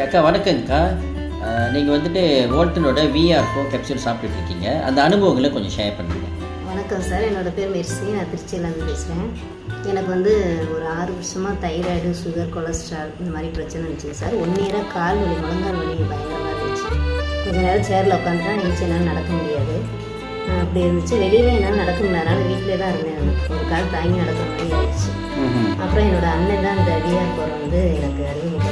அக்கா வணக்கங்கக்கா. நீங்கள் வந்துட்டு வோல்டனோட விஆர் ஃபோ கேப்சூல் சாப்பிட்டுட்டு இருக்கீங்க. அந்த அனுபவங்களை கொஞ்சம் ஷேர் பண்ணுங்க. வணக்கம் சார். என்னோட பேர் மெர்சி. நான் திருச்சியிலேருந்து பேசுகிறேன் எனக்கு வந்து ஒரு ஆறு வருஷமாக தைராய்டு சுகர் கொலஸ்ட்ரால் இந்த மாதிரி பிரச்சனை இருந்துச்சு சார். ஒன் இயராக கால் வலி முழங்கால் வலி பயங்கரமாக இருந்துச்சு. கொஞ்ச நேரம் சேரில் உட்காந்துட்டா நினச்சி என்னால் நடக்க முடியாது. அப்படி இருந்துச்சு. வெளியில் என்னால் நடக்க முடியாதனால வீட்டிலே தான் இருந்தேன் ஒரு கால் தாங்கி நடக்கிற மாதிரி ஆயிடுச்சு. அப்புறம் என்னோட அண்ணன் தான் இந்த டிஆர் போர் வந்து எனக்கு அறிமுகப்படுத்தினாங்க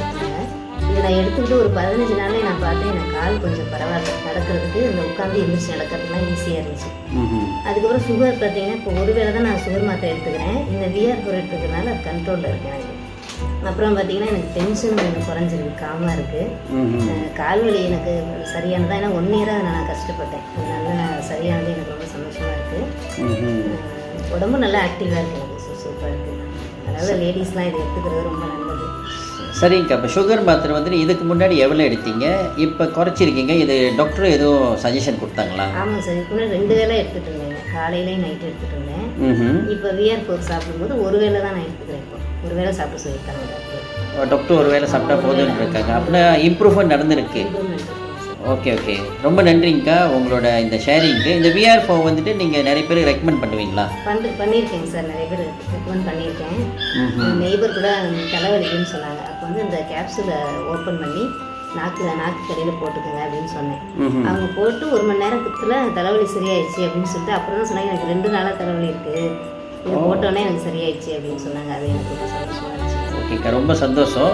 இதை நான் எடுத்துக்கிட்டு ஒரு பதினஞ்சு நாளே நான் பார்த்தேன். எனக்கு கால் கொஞ்சம் பரவாயில்ல. நடக்கிறதுக்கு இந்த உட்காந்து எழுந்திரிச்சு நடக்கிறதுலாம் ஈஸியாக இருந்துச்சு. அதுக்கப்புறம் சுகர் பார்த்தீங்கன்னா இப்போ ஒரு வேளை தான் நான் சுகர் மாத்திரை எடுத்துக்கிறேன். இந்த விஆர் ஃபோர் எடுத்துக்கிறதுனால அது கண்ட்ரோலில் இருக்கு எனக்கு. அப்புறம் பார்த்தீங்கன்னா எனக்கு டென்ஷன் கொஞ்சம் குறைஞ்சிருக்கு. காமாக இருக்குது ம்ஹும். கால் வலி எனக்கு சரியானதா ஏன்னா ஒன் இயராக நான் கஷ்டப்பட்டேன். அதனால நான் சரியானது எனக்கு ரொம்ப சந்தோஷமாக இருக்குது. உடம்பு நல்லா ஆக்டிவாக இருக்குது எனக்கு. சூப்பராக இருக்குது அதாவது லேடிஸ்லாம் இதை எடுத்துக்கிறது ரொம்ப நல்லது. சரிங்கக்கா இப்போ சுகர் மாத்திரை வந்துட்டு இதுக்கு முன்னாடி எவ்வளோ எடுத்தீங்க? இப்போ குறைச்சிருக்கீங்க. இது டாக்டர் எதுவும் சஜஷன் கொடுத்தாங்களா? ஆமாம் சார் இதுக்கு முன்னாடி ரெண்டு வேளை எடுத்துகிட்டு இருந்தேங்க. காலையிலையும் நைட்டு எடுத்துகிட்டு இருந்தேன். இப்போ விஆர் ஃபோர் சாப்பிடும்போது ஒரு வேளை தான் நான் எடுத்துக்கிறேன் இப்போ. ஒரு வேளை சாப்பிட சொல்லியிருக்காங்க டாக்டர் டாக்டர் ஒரு வேளை சாப்பிட்டா போதும்னு இருக்காங்க. அப்படின்னா இம்ப்ரூவ்மெண்ட் நடந்திருக்கு. ஓகே ஓகே ரொம்ப நன்றிங்கக்கா உங்களோட இந்த ஷேரிங்க்கு இந்த விஆர் ஃபோ வந்துட்டு நீங்கள் நிறைய பேர் ரெக்கமெண்ட் பண்ணுவீங்களா? பண்ணி பண்ணியிருக்கேங்க சார். நிறைய பேர் ரெக்கமெண்ட் பண்ணியிருக்கேன். நெய்பர் கூட தலைவலிக்குன்னு சொன்னாங்க. அப்போ வந்து இந்த கேப்சூலை ஓப்பன் பண்ணி நாக்கு நாக்கு கடையில் போட்டுக்கோங்க அப்படின்னு சொன்னேன். அவங்க போட்டு ஒரு மணி நேரத்துல தலைவலி சரியாயிடுச்சு அப்படின்னு சொல்லிட்டு அப்புறம் தான் சொன்னாங்க எனக்கு ரெண்டு நாளாக தலைவலி இருக்குது இது போட்டோன்னே எனக்கு சரியாயிடுச்சு அப்படின்னு சொன்னாங்க. அது எனக்கு ரொம்ப சந்தோஷமாக இருந்துச்சு. ஓகேக்கா ரொம்ப சந்தோஷம்.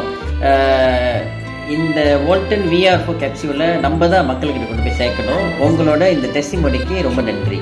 இந்த வோல்டன் விஆர்ஓ கேப்சியூலை நம்ம தான் மக்கள்கிட்ட கொண்டு போய் சேர்க்கணும். உங்களோட இந்த டெஸ்டிமோனிக்கு ரொம்ப நன்றி.